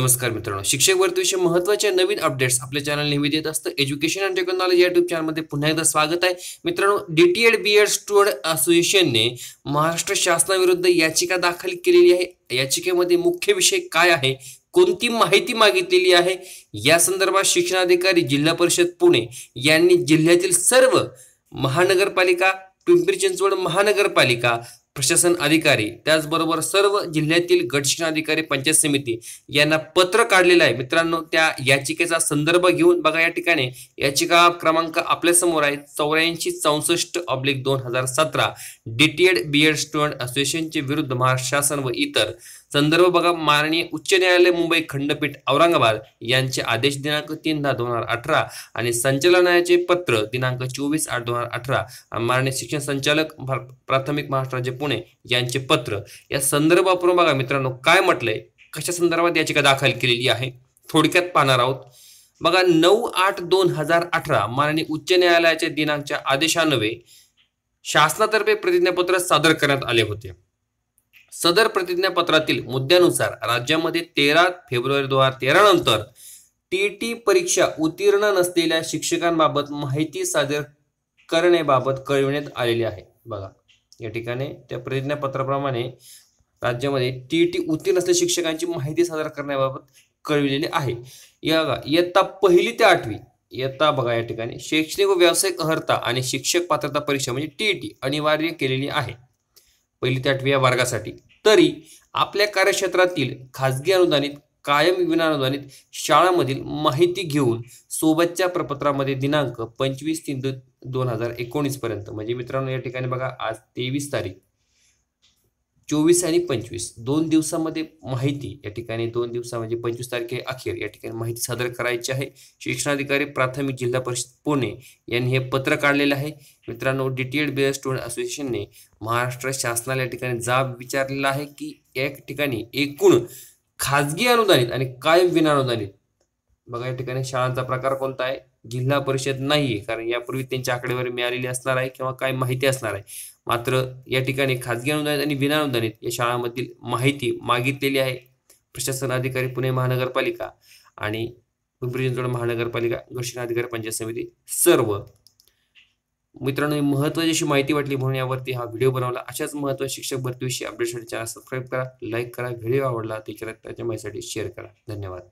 नमस्कार मित्रांनो. शिक्षक भरतीविषयी महत्त्वाच्या नवीन अपडेट्स आपल्या चॅनल नेहमी देत असतं. एज्युकेशन अँड टेक्नॉलॉजी युट्यूब चॅनलमध्ये पुन्हा एकदा स्वागत आहे. मित्रांनो D T Ed B Ed student असोसिएशनने महाराष्ट्र शासनाविरुद्ध याचिका दाखल केलेली आहे. याचिकेमध्ये मुख्य विषय काय आहे? कोणती माहिती मागितलेली आहे? या संदर्भात शिक्षणाधिकारी जिल्हा परिषद पुणे यांनी जिल्ह्यातील सर्व महानगरपालिका पिंपरी चिंचवड महानगरपालिका प्रशासन अधिकारी त्याचबरोबर सर्व जिल्ह्यातील गट शिक्षणाधिकारी पंचायत समिती यांना पत्र काढलेलं आहे. मित्रांनो त्या याचिकेचा संदर्भ घेऊन बघा या ठिकाणी. याचिका क्रमांक आपल्यासमोर आहे. चौऱ्याऐंशी चौसष्ट ऑब्लिक दोन हजार सतरा. डीटीएड बी एड स्टुडंट असोसिएशनचे विरुद्ध महाराष्ट्र शासन व इतर. संदर्भ बघा माननीय उच्च न्यायालय मुंबई खंडपीठ औरंगाबाद यांचे आदेश दिनांक तीन दहा दोन हजार अठरा आणि संचालनाचे पत्र दिनांक चोवीस आठ दोन हजार अठरा. माननीय शिक्षण संचालक प्राथमिक महाराष्ट्र राज्य पुणे यांचे पत्र. या संदर्भापरून बघा मित्रांनो काय म्हटलंय? कशा संदर्भात याचिका दाखल केलेली आहे? थोडक्यात पाहणार आहोत. बघा नऊ आठ दोन हजार अठरा माननीय उच्च न्यायालयाच्या दिनांकच्या आदेशान्वये शासनातर्फे प्रतिज्ञापत्र सादर करण्यात आले होते. सदर प्रतिज्ञापत्रातील मुद्द्यानुसार राज्यामध्ये तेरा फेब्रुवारी दोन हजार तेरा नंतर टी टी परीक्षा उत्तीर्ण नसलेल्या शिक्षकांबाबत माहिती सादर करण्याबाबत कळविण्यात आलेली आहे. बघा या ठिकाणी त्या प्रतिज्ञापत्राप्रमाणे राज्यामध्ये टी टी उत्तीर्ण असलेल्या शिक्षकांची माहिती सादर करण्याबाबत कळविलेली आहे. या बघा, इयत्ता पहिली ते आठवी इयत्ता बघा या ठिकाणी शैक्षणिक व व्यावसायिक अर्हता आणि शिक्षक पात्रता परीक्षा म्हणजे टी टी अनिवार्य केलेली आहे. पहिली ते आठवी या वर्गासाठी. तरी आपल्या कार्यक्षेत्रातील खाजगी अनुदानित कायम विनानुदानित शाळांमधील माहिती घेऊन सोबतच्या प्रपत्रामध्ये दिनांक पंचवीस तीन दोन हजार एकोणीसपर्यंत म्हणजे मित्रांनो या ठिकाणी बघा आज तेवीस तारीख. चोवीस आणि पंचवीस. दोन दिवसामध्ये माहिती या ठिकाणी दोन दिवसा म्हणजे पंचवीस तारखे अखेर या ठिकाणी माहिती सादर करायची आहे. शिक्षणाधिकारी प्राथमिक जिल्हा परिषद पुणे यांनी हे पत्र काढलेलं आहे. मित्रांनो डीटीएड बी स्टुडंट असोसिएशनने महाराष्ट्र शासनाला या ठिकाणी जाब विचारलेला आहे की या ठिकाणी एकूण खाजगी अनुदानित आणि कायम विनाअनुदानित बघा या ठिकाणी शाळांचा प्रकार कोणता आहे? जिल्हा परिषद नाही आहे कारण यापूर्वी त्यांची आकडेवारी मिळालेली असणार आहे किंवा काय माहिती असणार आहे. मात्र या ठिकाणी खाजगी अनुदानित आणि विनानुदानित या शाळांमधील माहिती मागितलेली आहे. प्रशासन अधिकारी पुणे महानगरपालिका आणि पिंपरी चिंचवड महानगरपालिका घर्षण अधिकारी पंचायत समिती सर्व. मित्रांनो ही महत्वाची अशी माहिती वाटली म्हणून यावरती हा व्हिडिओ बनवला. अशाच महत्त्वाच्या शिक्षक भरतीविषयी अपडेटसाठी चॅनल सबस्क्राईब करा लाईक करा. व्हिडिओ आवडला त्याच्या त्याच्या माहितीसाठी शेअर करा. धन्यवाद.